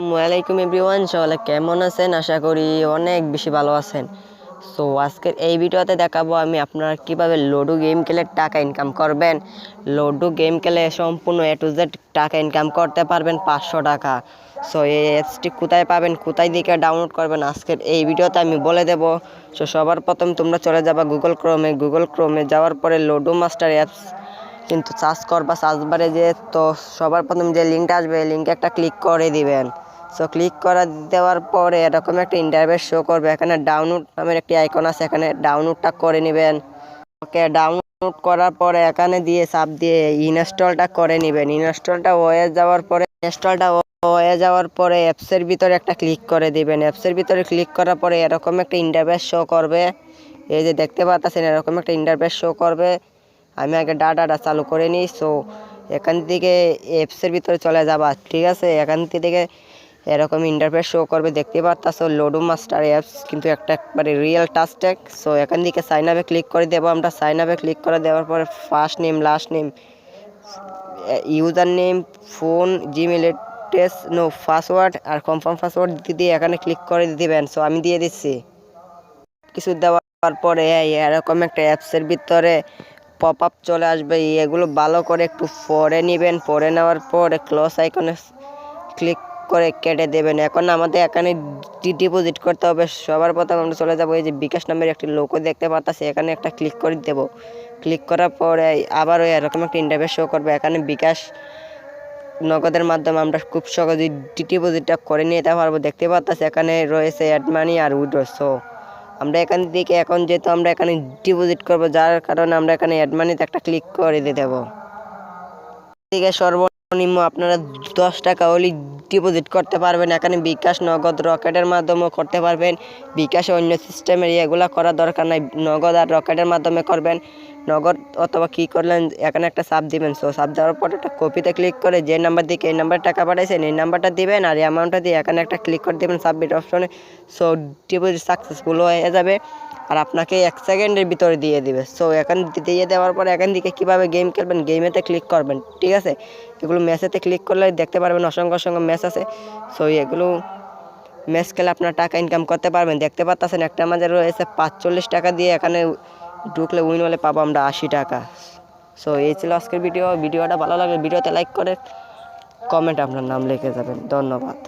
ওয়ালাইকুম এভরিওয়ান সবাই কেমন আছেন? আশা করি অনেক বেশি ভালো আছেন। সো, আজকের এই ভিডিওতে দেখাবো আমি আপনারা কীভাবে লুডো গেম খেলে টাকা ইনকাম করবেন। লুডো গেম খেলে সম্পূর্ণ এ টু জেড টাকা ইনকাম করতে পারবেন পাঁচশো টাকা। সো, এই অ্যাপসটি কোথায় পাবেন, কোথায় দিকে ডাউনলোড করবেন আজকের এই ভিডিওতে আমি বলে দেব। সো, সবার প্রথম তোমরা চলে যাবা গুগল ক্রোমে গুগল ক্রোমে যাওয়ার পরে লুডো মাস্টার অ্যাপস কিন্তু সার্চ করবা সার্চ বারে যে তো সবার প্রথম যে লিঙ্কটা আসবে লিঙ্কে একটা ক্লিক করে দিবেন। সো ক্লিক করা দেওয়ার পরে এরকম একটা ইন্টারভেস শো করবে। এখানে ডাউনলোড নামের একটি আইকন আছে, এখানে ডাউনলোডটা করে নেবেন। ওকে ডাউনলোড করার পরে এখানে দিয়ে সাব দিয়ে ইনস্টলটা করে নেবেন। ইনস্টলটা হয়ে যাওয়ার পরে ইনস্টলটা হয়ে যাওয়ার পরে অ্যাপসের ভিতরে একটা ক্লিক করে দিবেন। অ্যাপসের ভিতরে ক্লিক করার পরে এরকম একটা ইন্টারভেস শো করবে। এই যে দেখতে পাচ্ছেন, এরকম একটা ইন্টারভেস শো করবে। আমি আগে ডাটাটা চালু করে নিই। সো এখান থেকে অ্যাপসের ভিতরে চলে যাবা, ঠিক আছে? এখান থেকে এরকম ইন্টারফেস শো করবে, দেখতে পারতাছো লোডো মাস্টার অ্যাপস কিন্তু একটা একবারে রিয়েল টাচটেক সো এখান থেকে সাইন আপে ক্লিক করে দেবো আমরা। সাইন আপে ক্লিক করে দেওয়ার পরে first name last name user name phone Gmail টেস নো পাসওয়ার্ড আর কনফার্ম পাসওয়ার্ড দিয়ে এখানে ক্লিক করে দিবেন। সো আমি দিয়ে দিচ্ছি। কিছু দেওয়ার পরে এরকম একটা অ্যাপসের ভিতরে পপ আপ চলে আসবে। এগুলো ভালো করে একটু পরে নেবেন। পরে নেওয়ার পরে ক্লোজ আইকনে ক্লিক করে কেটে দেবেন। এখন আমাদের এখানে ডিপোজিট করতে হবে। সবার প্রথম আমরা চলে যাব, এই যে বিকাশ নামের একটি লোকও দেখতে পাচ্ছি এখানে একটা ক্লিক করে দেব। ক্লিক করার পরে আবার ওই এরকম একটা ইন্টারভিউ শো করবে। এখানে বিকাশ নগদের মাধ্যমে আমরা খুব সহজে ডিপোজিটটা করে নিতে পারব। দেখতে পাচ্ছি এখানে রয়েছে অ্যাড মানি আর উইড্রো সো আমরা এখান থেকে এখন যেহেতু আমরা এখানে ডিপোজিট করব, যার কারণে আমরা এখানে অ্যাড মানিতে একটা ক্লিক করে দিয়ে দেবো। থেকে সর্বনিম্ন আপনারা দশ টাকা হলেই ডিপোজিট করতে পারবেন। এখানে বিকাশ, নগদ, রকেটের মাধ্যমেও করতে পারবেন। বিকাশে অন্য সিস্টেমের এগুলো করার দরকার নাই। নগদ আর রকেটের মাধ্যমে করবেন। নগদ অথবা কি করলেন, এখানে একটা সাপ দিবেন। সো সাপ দেওয়ার পর একটা কপিতে ক্লিক করে যে নাম্বার দিকে এই নাম্বার টাকা পাঠাইছেন, এই নাম্বারটা দিবেন আর অ্যামাউন্টটা দিয়ে এখানে একটা ক্লিক করে দেবেন সাবমিট অপশনে সো ডিপোজিট সাকসেসফুল হয়ে যাবে। আর আপনাকে এক সেকেন্ডের ভিতরে দিয়ে দিবে। সো এখান দিয়ে দেওয়ার পরে এখান থেকে কীভাবে গেম খেলবেন গেমেতে ক্লিক করবেন, ঠিক আছে? এগুলো ম্যাচেতে ক্লিক করলে দেখতে পারবেন অসংখ্য অসংখ্য ম্যাচ আছে। সো এগুলো ম্যাচ খেলে আপনার টাকা ইনকাম করতে পারবেন। দেখতে পাচ্ছেন একটা আমাদের রয়েছে পাঁচচল্লিশ টাকা দিয়ে এখানে ঢুকলে উইন হলে পাবো আমরা আশি টাকা। সো এই ছিল আজকের ভিডিও। ভিডিওটা ভালো লাগলে ভিডিওতে লাইক করে কমেন্ট আপনার নাম লিখে যাবেন। ধন্যবাদ।